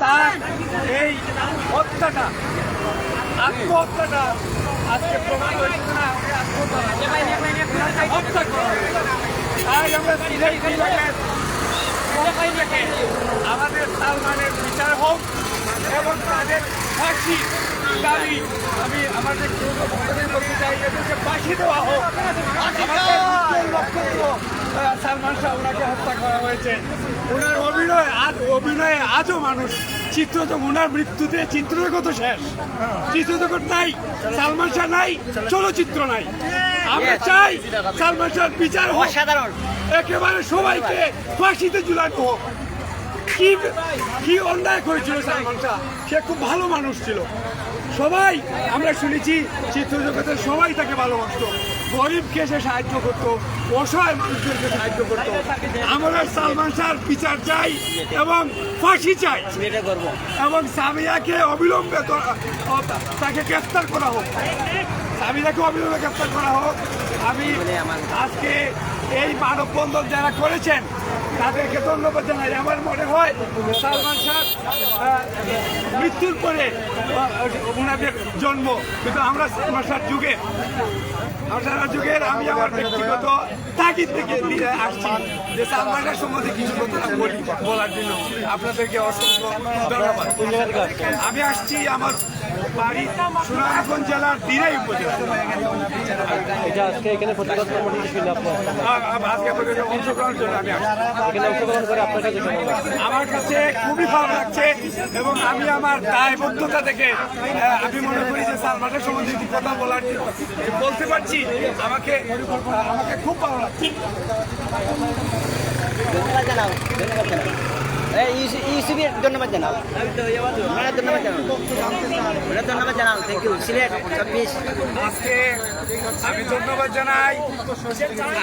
তার এই হত্যাটা আত্মহত্যাটা আজকে প্রমাণ হয়েছে না হত্যা করা আমরা আমাদের সালমানের বিচার হোক এবং তাদের ফাঁসি দাবি আমি আমাদের করতে চাই এদেরকে ফাঁসি দেওয়া হোক। আমাদের আহ, সালমান শাহ ওনাকে হত্যা করা হয়েছে। ওনার অভিনয় আজ অভিনয়ে আজও মানুষ। চিত্রজগৎ ওনার মৃত্যুতে চিত্রজগৎ শেষ। চিত্রজগৎ নাই। সালমান শাহ নাই। চলচ্চিত্র নাই। আমরা চাই সালমান শাহ বিচার হোক। একেবারে সবাইকে ফাঁসিতে ঝুলানো হোক। কি কি অন্যায় করেছিল সালমান শাহ সে খুব ভালো মানুষ ছিল। সবাই আমরা শুনেছি চিত্রজগতের সবাই তাকে ভালোবাসত। গরিবকে সে সাহায্য করতো অসহায় মানুষদেরকে সাহায্য করতো। আমরা সালমান শাহর বিচার চাই এবং ফাঁসি চাই। এবং সামিয়াকে অবিলম্বে তাকে গ্রেফতার করা হোক। সামিয়াকে অবিলম্বে গ্রেফতার করা হোক। আমি আজকে এই মানববন্ধন যারা করেছেন তাদেরকে ধন্যবাদ জানাই। আমার মনে হয় সালমান সাহেব মৃত্যুর পরে ওনাদের জন্ম। কিন্তু আমরা শাহ যুগে আমরা যুগের আমি আমার ব্যক্তিগত তাগিদ থেকে ফিরে আসছি। যে সালমানের সম্বন্ধে কিছু কথা বলি বলার জন্য। আপনাদেরকে অসংখ্য ধন্যবাদ। আমি আসছি আমার বাড়ি সুনামগঞ্জ জেলার দিনাই উপজেলা আজকে এখানে আ- আজকে অংশগ্রহণের জন্য আমি? আমার কাছে খুবই ভালো লাগছে এবং আমি আমার দায়বদ্ধতা থেকে আমি মনে করি যে সালমানের সম্বন্ধে একটি কথা বলার বলতে পারছি আমাকে আমাকে খুব ভালো লাগছে। ধন্যবাদ জানাও ধন্যবাদ জানাও। ইউসিবির ধন্যবাদ জানাও। ওনার ধন্যবাদ জানাও। ওনার ধন্যবাদ জানাও। থ্যাংক ইউ সিলেট চব্বিশ আজকে আমি ধন্যবাদ জানাই।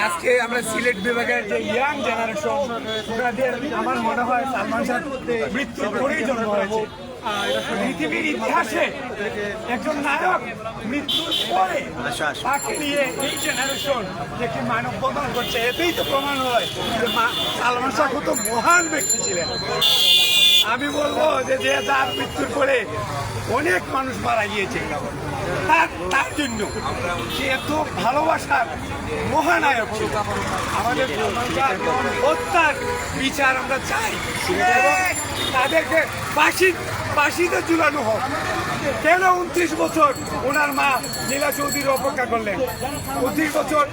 আজকে আমরা সিলেট বিভাগের যে ইয়াং জেনারেশন ওনাদের আমার মনে হয় সালমান শাহ মৃত্যুর পরেই জন্ম হয়েছে। পৃথিবীর ইতিহাসে একজন নায়ক মৃত্যুর পরে তাকে নিয়ে এই জেনারেশন যে কি মানববন্ধন করছে এতেই তো প্রমাণ হয় যে সালমান শাহ কত মহান ব্যক্তি ছিলেন। আমি বলব যে যে তার মৃত্যুর পরে অনেক মানুষ মারা গিয়েছে। তার তার জন্য সে এত ভালোবাসার মহানায়ক আমাদের হত্যার বিচার আমরা চাই। তাদেরকে ফাঁসি ফাঁসিতে ঝুলানো হোক। কেন উনত্রিশ বছর ওনার মা লীলা চৌধুরী অপেক্ষা করলেন? উনত্রিশ বছর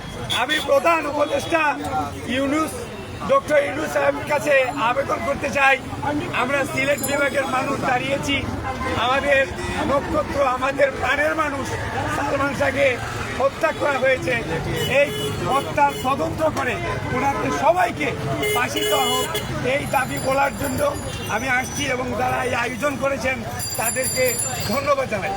আমি প্রধান উপদেষ্টা ইউনুস, ডক্টর ইউনুস সাহেবের কাছে আবেদন করতে চাই। আমরা সিলেট বিভাগের মানুষ দাঁড়িয়েছি। আমাদের নক্ষত্র, আমাদের প্রাণের মানুষ সালমান শাহকে হত্যা করা হয়েছে। এই হত্যার তদন্ত করে ওনাদের সবাইকে ফাঁসি হোক, এই দাবি বলার জন্য আমি আসছি এবং যারা এই আয়োজন করেছেন তাদেরকে ধন্যবাদ জানাই।